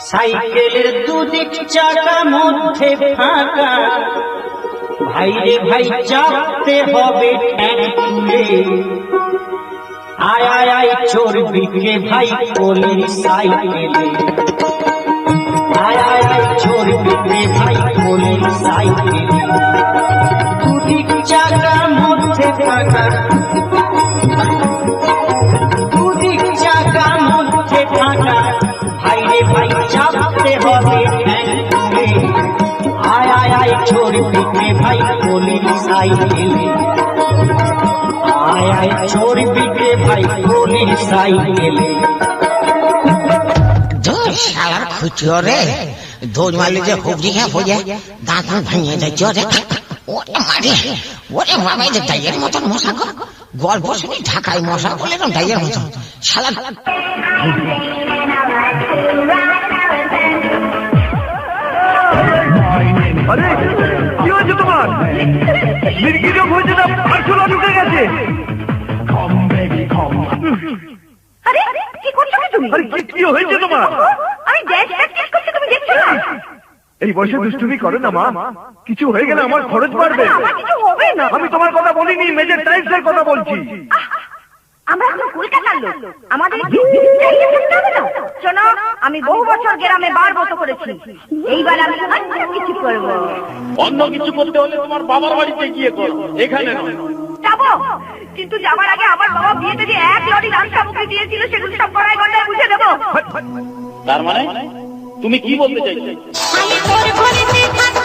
সাইকেলের দুদিক চাকা মধ্যে ফাঁকা। ভাই রে ভাই, চাপতে হবে আয় আয় আয়, চর্বিকে ভাই, কোলের সাইকেলে। আয় আয় আয়, চর্বিকে ভাই, কোলের সাইকেলে। দুদিক চাকা মধ্যে ফাঁকা। ভাই ভাই চাপতে হবে আয় আয় আয় চর্বিকে ভাই, কোলের সাইকেলে। আয় আয় চর্বিকে ভাই, কোলের সাইকেলে। শালার খুচিও রে। দৌড় মারলে যে হুবড়ি খেয়ে পড়ে দাঁত মুখ ভেঙে যাচ্ছে, ওরে। মারে। ওরে মামা যে ডাইয়ের মতন মশা গল্প শুনি ঢাকায় মশা বলে এরকম ডাইয়ের মতন। শালা আরে কি করছ তুমি? আরে কি কি হয়েছে তোমার? আমি ড্যাশ প্র্যাকটিস করছি তুমি দেখছ না? এই বয়সে দুষ্টুমি করো না মা। কিছু হয়ে গেলে আমার খরচ বাড়বে। কিছু হবে না। আমি তোমার কথা বলিনি মেজর টাইলস এর কথা বলছি। আমরা এখন কলকাতার লোক। আমাদের শোনো আমি বহু বছর গ্রামে বার মতো করেছি। এইবার আমি অন্য কিছু করব। অন্য কিছু করতে হলে তোমার বাবার বাড়িতে গিয়ে করো। এখানে নয়। যাব। কিন্তু যাবার আগে আমার বাবা বিয়েতে যে এক লরি রান সামগ্রী দিয়েছিল সেগুলো সব কড়াই গন্ডায় বুঝে দেবো। তার মানে? তুমি কি বলতে চাইছো? আমি তোর ঘরেতে থাকব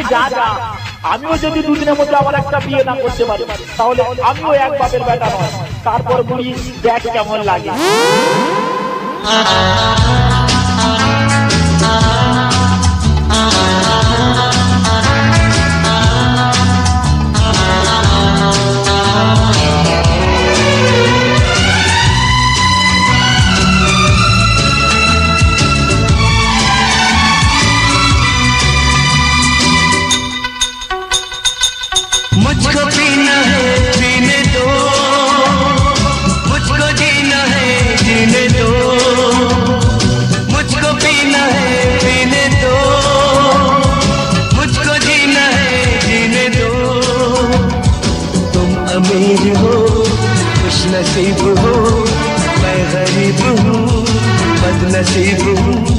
আরে যা যা, আমিও যদি দুদিনের মধ্যে আমার একটা বিয়ে না করতে পারি, তাহলে আমিও এক বাপের বেটা নয়। তারপর বলি ব্যাগ কেমন লাগে। अमीर हो खुश नसीब हो मैं गरीब हूँ बदनसीब हूँ।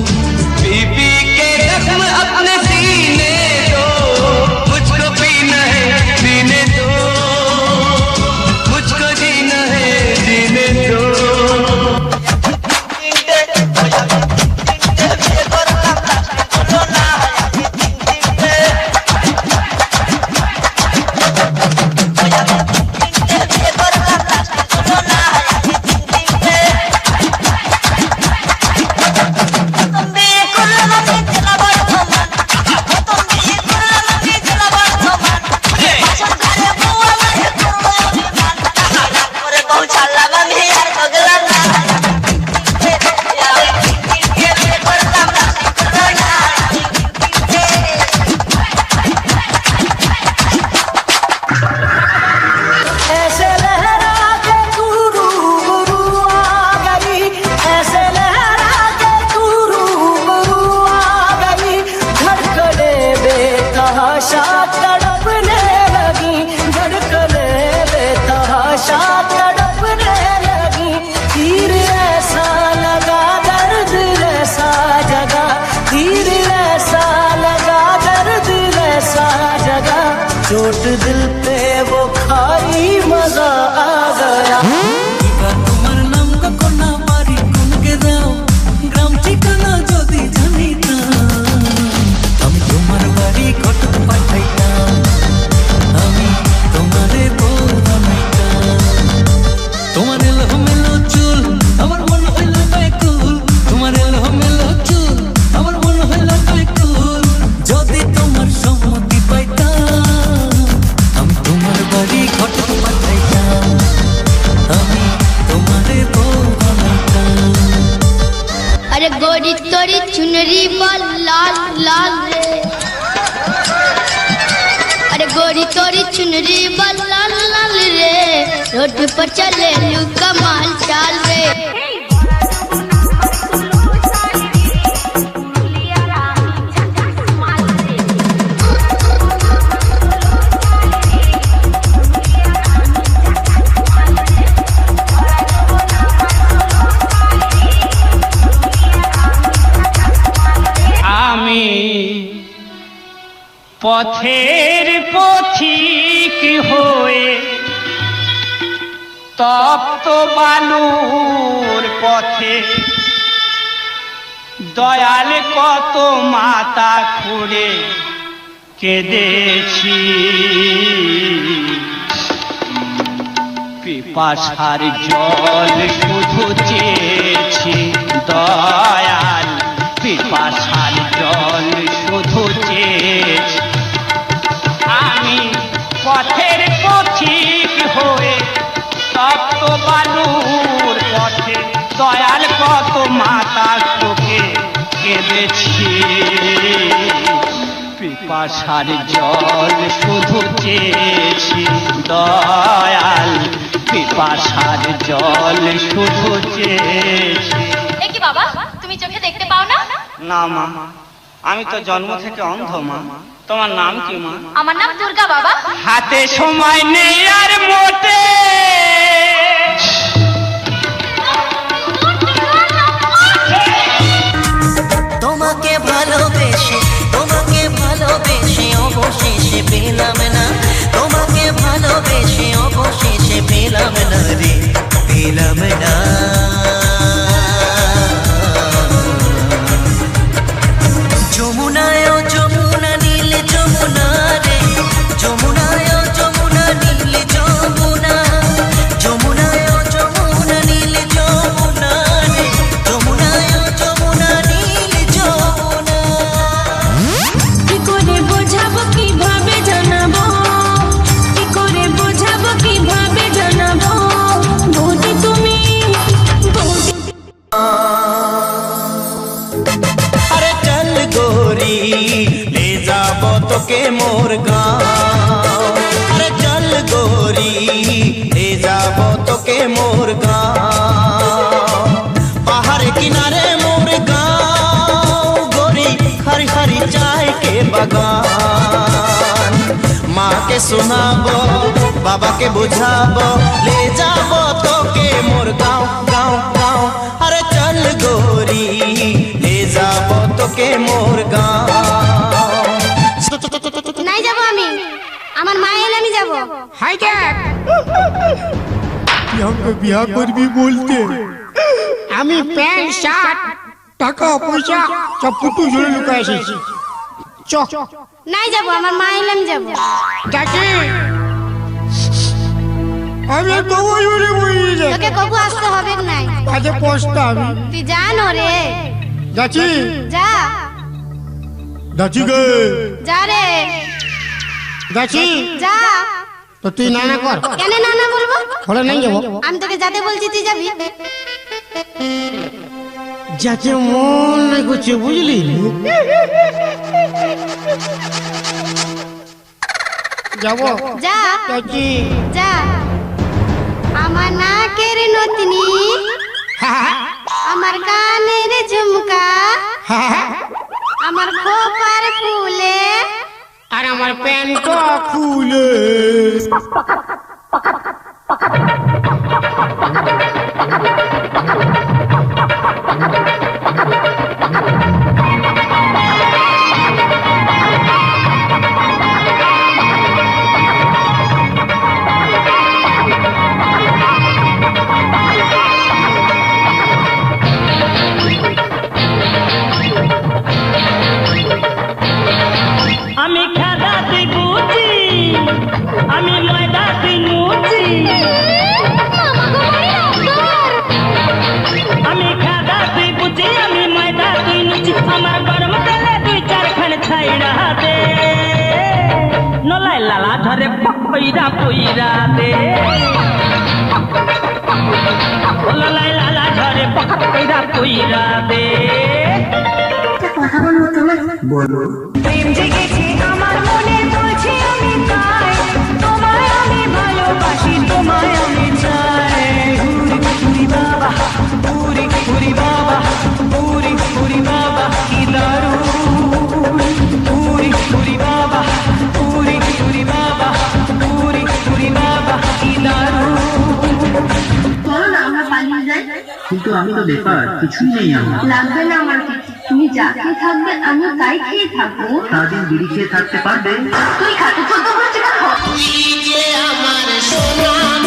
रोड पर चले लू कमाल चाल रे আমি পথের পথিক হয়ে তপ্ত বালুর পথে। দয়াল কত মাতা খুঁড়ে কেঁদেছি। পিপাসার জল শুধু চেয়েছি দয়াল বালুর পথে। দয়াল কত মাতা তোকে কেঁদেছি। পিপাসার জল শুধু চেয়েছি দয়াল। পিপাসার জল শুধু চেয়েছি। কি বাবা তুমি চোখে দেখতে পাও না? না মা আমি তো জন্ম থেকে অন্ধ মা। তোমার নাম কি মা? আমার নাম দুর্গা বাবা। হাতে সময় নেই আর মোটে পেলাম না। তোমাকে ভালোবেসে অবশেষে পেলাম না রে। পেলাম না। মোর গাঁও চল গোরি, এ যাব তোকে মোর গাঁও পাহাড় কিনারে মোর গাঁও গোরি, হরি হরি চায় কে বাগান। মাকে শোনাবো, বাবাকে বুঝাব, লে যাব তোকে মোর গাঁও গাঁও গাঁও আরে চল গোরি লে যাব তোকে মোর গাঁও নাই যাব আমি। আমার মা এলে আমি যাব। হাই দেখ। আমাকে বিয়া করবি বলতে। আমি প্যান্ট শার্ট টাকা পয়সা সব পুটু জুড়ে লুকা এসেছি। চ। নাই যাব আমার মা এলে আমি যাব। যাচ্ছি। আমি কবো জুড়ে বলি তোকে কবু আসতে হবে নাই? কাজে পৌঁছতে আমি। তুই জানো রে যাচ্ছি। যা। যাচ্ছি গে যা রে যাচ্ছি যা তো তুই না না কর কেন না না বলব হলে নাই যাব আমি তোকে যাতে বলছি তুই যাবি যাকে মন নাই করছে বুঝলি যাব যা যাচ্ছি যা আমার নাকের নতনি আমার কানের ঝুমকা আমার খোপার ফুলে আর আমার প্যান্টটা খুলে লালা ঝরে পইরা দে। লাই লালা ঝরে পইরা পইরা দে। বলো। প্রেম জেগেছে আমার মনে বলছি আমি তাই। তোমায় আমি ভালোবাসি তোমায় আমি চাই। পুরি বাবা পুরি পুরি বাবা পুরি পুরি বাবা কি দারুণ। কিন্তু আমি তো বেকার কিছুই নেই আমার। লাগবে না আমার কিছু তুমি যা খেয়ে থাকবে আমি তাই খেয়ে থাকব। সারাদিন বিড়ি খেয়ে থাকতে পারবে? তুই খাতে চোদ্দ বলছি আমার আমি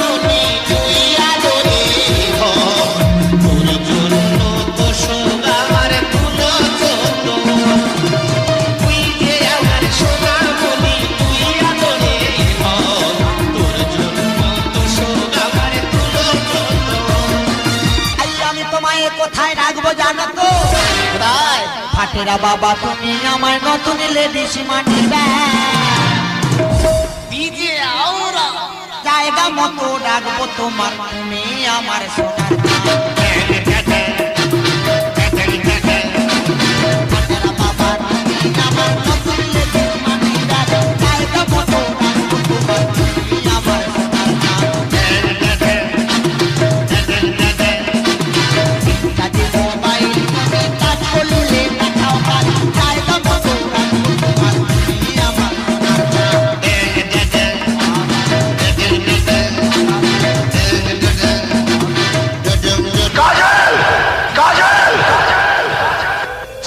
ফাটেরা বাবা তুমি আমার নতুন লেডিস মানি জায়গা মতো ডাকবো তোমার তুমি আমার সোনার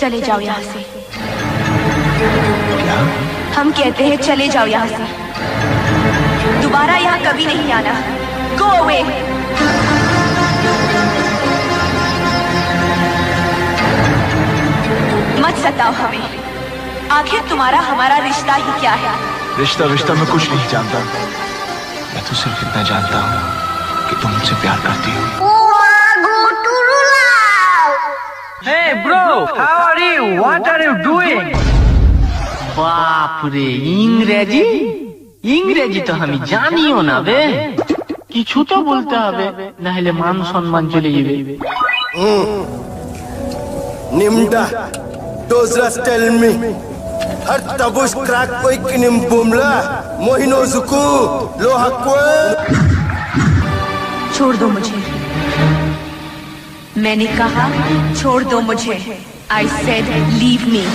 चले जाओ यहाँ से। हम कहते हैं चले जाओ यहाँ से। दोबारा यहाँ कभी नहीं आना। गो अवे मत सताओ हमें। आखिर तुम्हारा हमारा रिश्ता ही क्या है? रिश्ता रिश्ता मैं कुछ नहीं जानता। मैं तो सिर्फ़ इतना जानता हूँ कि तुम मुझसे प्यार करती हो। Hey bro, how are you? What are you doing? বাপ রে ইংরেজি ইংরেজি তো আমি জানিও না বে কিছু তো বলতে হবে না হলে মান সম্মান চলে যাবে Nimda, Dozras tell me. Har tabus crack koi kinim bumla. Mohino zuku, lohakwe. छोड़ दो मुझे मैंने कहा, छोड़ दो मुझे। आई सेड लीव मी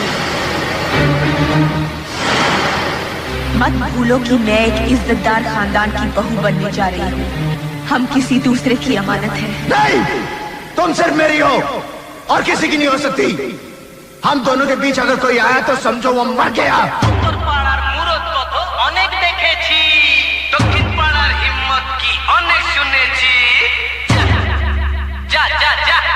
मत भूलो कि मैं एक इज्जतदार खानदान की बहू बनने जा रही हूँ। हम किसी दूसरे की अमानत है। नहीं! तुम सिर्फ़ मेरी हो, और किसी की नहीं हो सकती। हम दोनों के बीच अगर कोई आया तो समझो वो मर गया। যা যা যা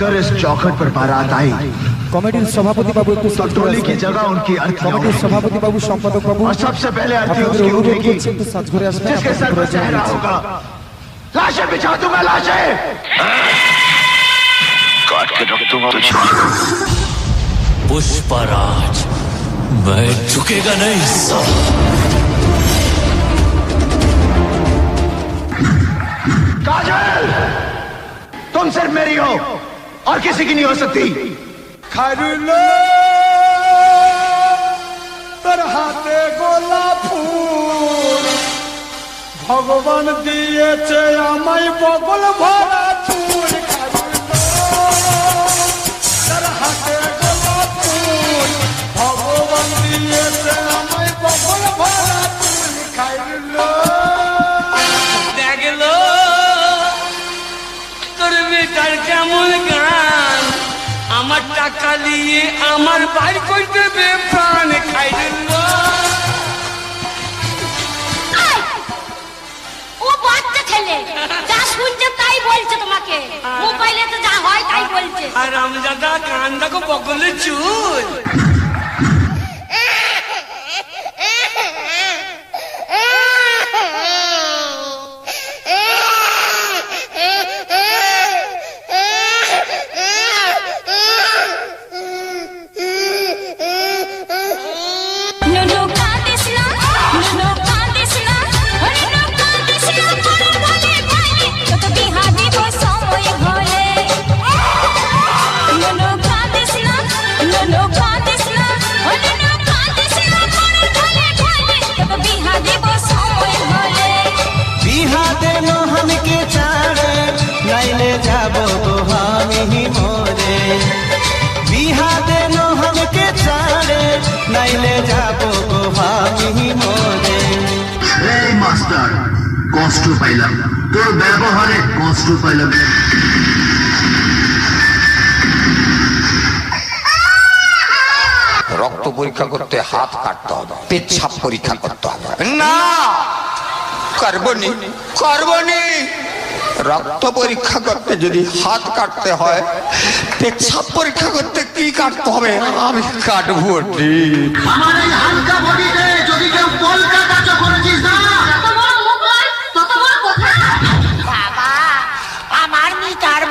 कर इस चौखट पर बारात आई। कॉमेडी सभापति बाबू तो की जगह उनकी कमेटी सभापति बाबू संपादक बाबू। और सबसे पहले आरती उसकी उठेगी। जिसके सर पर चेहरा होगा। लाशें बिछा दूँगा लाशें! काट के रख दूँगा पुष्पराज मैं झुकेगा नहीं सब। काजल तुम सिर्फ़ मेरी हो। और किसी की नहीं हो सकती খারুলো তোর হাতে গোলাপ ফুল ভগবান দিয়েছে আমায় বগল ভরা চুল খারুলো তোর হাতে গোলাপ ফুল ভগবান দিয়েছে আমায় বগল ভরা চুল খারুলো দেখলো তোর বেটার কেমন গান আমার টাকা নিয়ে আমার বাইর করতে দেবে প্রাণ খাই। ও বাচ্চা ছেলে যা শুনছে তাই বলছে তোমাকে। মোবাইলে তো যা হয় তাই বলছে। আর আমি কান দেখো বগলে চুল। পাইলাম। তোর ব্যবহারে কষ্ট পাইলাম। রক্ত পরীক্ষা করতে হাত কাটতে হবে পেচ্ছাপ পরীক্ষা করতে হবে। না! করবনি করবনি! রক্ত পরীক্ষা করতে যদি হাত কাটতে হয় পেচ্ছাপ পরীক্ষা করতে কি কাটতে হবে? আমি কাটবো ঠিক। আমার এই হালকা বডিতে যদি কেউ কলকাতা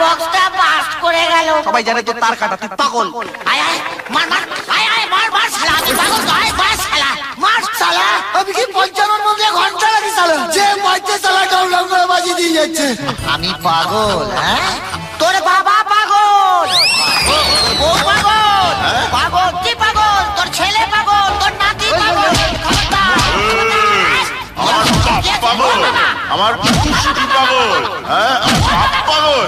বক্সটা বাস্ট করে গেল। সবাই জানে তো তার কাটা তুই পাগল। আয় আয় মার মার আয় আয় মার মার শালা আমি পাগল তো আয় মার শালা মার শালা। আমি কি পঞ্চান্ন মধ্যে ঘণ্টা লাগি সালা যে ডাউনলোড করে বাজি দিয়ে যাচ্ছে। আমি পাগল হ্যাঁ? তোর বাবা পাগল। ও পাগল পাগল কি পাগল? তোর ছেলে পাগল তোর নাতি পাগল। আমার বাপ পাগল আমার পাগল হ্যাঁ? আমার বাপ পাগল।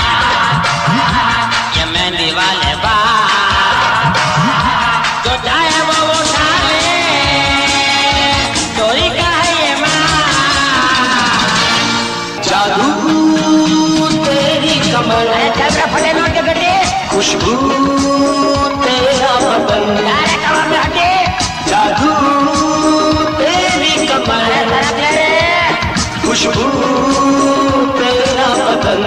खुशबू तेरा बदन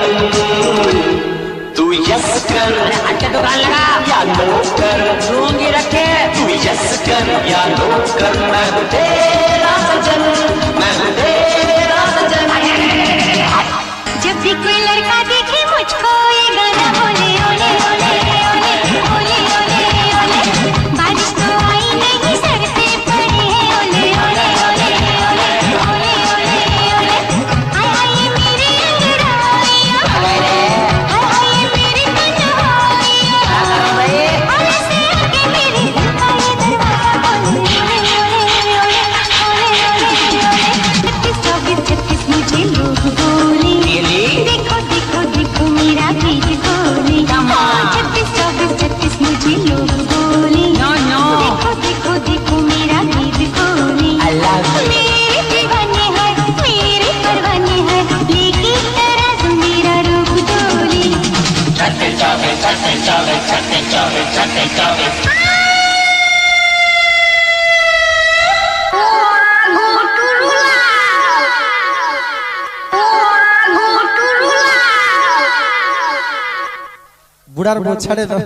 तू यस कर अच्छा दुकान लगा या नो कर। लूँगी रखे। तू यस कर या नो कर मैं तेरा। বুড়ার বোঝ ছাড়ে দাও